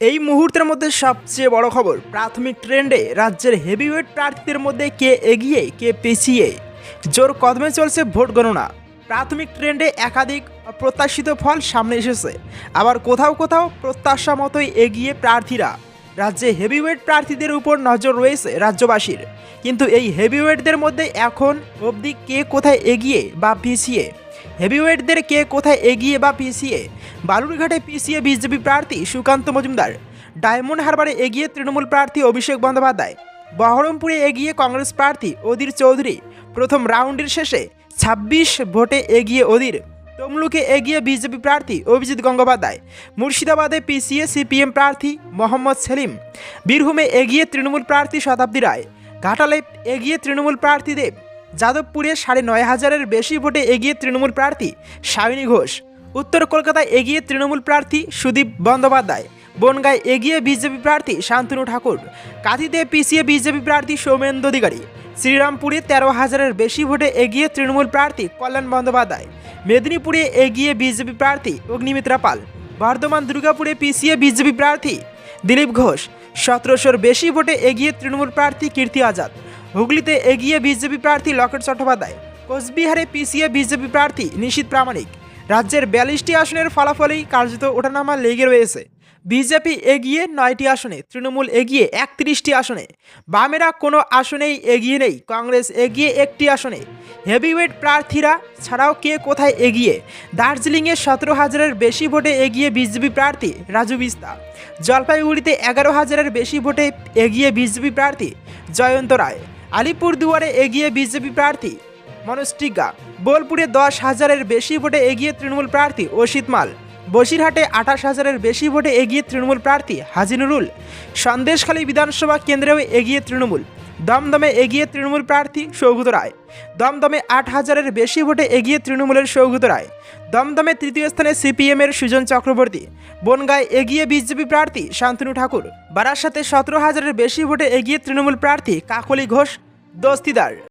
এই মুহূর্তের মধ্যে সবচেয়ে বড় খবর, প্রাথমিক ট্রেন্ডে রাজ্যের হেভিওয়েট প্রার্থীদের মধ্যে কে এগিয়ে, কে পেছিয়ে? জোর কদমে চলছে ভোট গণনা। প্রাথমিক ট্রেন্ডে একাধিক প্রত্যাশিত ফল সামনে এসেছে। আবার কোথাও কোথাও প্রত্যাশা মতোই এগিয়ে প্রার্থীরা। রাজ্যে হেভিওয়েট প্রার্থীদের উপর নজর রয়েছে রাজ্যবাসীর। কিন্তু এই হেভিওয়েটদের মধ্যে এখন অবধি কে কোথায় এগিয়ে বা পিছিয়ে? হেভিওয়েটদের কে কোথায় এগিয়ে বা পিছিয়ে? বালুরঘাটে পিছিয়ে বিজেপি প্রার্থী সুকান্ত মজুমদার, ডায়মন্ড হারবারে এগিয়ে তৃণমূল প্রার্থী অভিষেক বন্দ্যোপাধ্যায়, বহরমপুরে এগিয়ে কংগ্রেস প্রার্থী অধীর চৌধুরী। প্রথম রাউন্ডের শেষে ছাব্বিশ ভোটে এগিয়ে অধীর তমলুকে এগিয়ে বিজেপি প্রার্থী অভিজিৎ গঙ্গোপাধ্যায়, মুর্শিদাবাদে পিসিএ সিপিএম প্রার্থী মোহাম্মদ সেলিম, বীরভূমে এগিয়ে তৃণমূল প্রার্থী শতাব্দী রায়, ঘাটালে এগিয়ে তৃণমূল প্রার্থী দেব। যাদবপুরে সাড়ে নয় হাজারের বেশি ভোটে এগিয়ে তৃণমূল প্রার্থী সায়নী ঘোষ। উত্তর কলকাতায় এগিয়ে তৃণমূল প্রার্থী সুদীপ বন্দ্যোপাধ্যায়। বনগায় এগিয়ে বিজেপি প্রার্থী শান্তনু ঠাকুর। কাঁথিতে পিছিয়ে বিজেপি প্রার্থী সৌমেন্দ্র অধিকারী। শ্রীরামপুরে তেরো হাজারের বেশি ভোটে এগিয়ে তৃণমূল প্রার্থী কল্যাণ বন্দ্যোপাধ্যায়। মেদিনীপুরে এগিয়ে বিজেপি প্রার্থী অগ্নিমিত্রা পাল। বর্ধমান দুর্গাপুরে পিছিয়ে বিজেপি প্রার্থী দিলীপ ঘোষ। সতেরোশোর বেশি ভোটে এগিয়ে তৃণমূল প্রার্থী কীর্তি আজাদ। হুগলিতে এগিয়ে বিজেপি প্রার্থী লকেট চট্টোপাধ্যায়, কোচবিহারে পিছিয়ে বিজেপি প্রার্থী নিশীত প্রামাণিক। রাজ্যের বিয়াল্লিশটি আসনের ফলাফলেই কার্যত ওঠানামা লেগে রয়েছে। বিজেপি এগিয়ে নয়টি আসনে, তৃণমূল এগিয়ে একত্রিশটি আসনে। বামেরা কোনো আসনেই এগিয়ে নেই, কংগ্রেস এগিয়ে একটি আসনে। হেভিওয়েট প্রার্থীরা ছাড়াও কে কোথায় এগিয়ে? দার্জিলিংয়ে সতেরো হাজারের বেশি ভোটে এগিয়ে বিজেপি প্রার্থী রাজু বিস্তা। জলপাইগুড়িতে এগারো হাজারের বেশি ভোটে এগিয়ে বিজেপি প্রার্থী জয়ন্ত রায়। আলিপুরদুয়ারে এগিয়ে বিজেপি প্রার্থী মনোজ টিগা বোলপুরে দশ হাজারের বেশি ভোটে এগিয়ে তৃণমূল প্রার্থী অসিত মাল। বসিরহাটে আঠাশ হাজারের বেশি ভোটে এগিয়ে তৃণমূল প্রার্থী হাজিনুরুল। সন্দেশখালী বিধানসভা কেন্দ্রেও এগিয়ে তৃণমূল। দমদমে এগিয়ে তৃণমূল প্রার্থী সৌগত রায়। দমদমে আট হাজারের বেশি ভোটে এগিয়ে তৃণমূলের সৌগত রায়। দমদমে তৃতীয় স্থানে সিপিএমের সুজন চক্রবর্তী। বনগায় এগিয়ে বিজেপি প্রার্থী শান্তনু ঠাকুর। বারাসাতে সতেরো হাজারের বেশি ভোটে এগিয়ে তৃণমূল প্রার্থী কাকলি ঘোষ, দস্তিদার।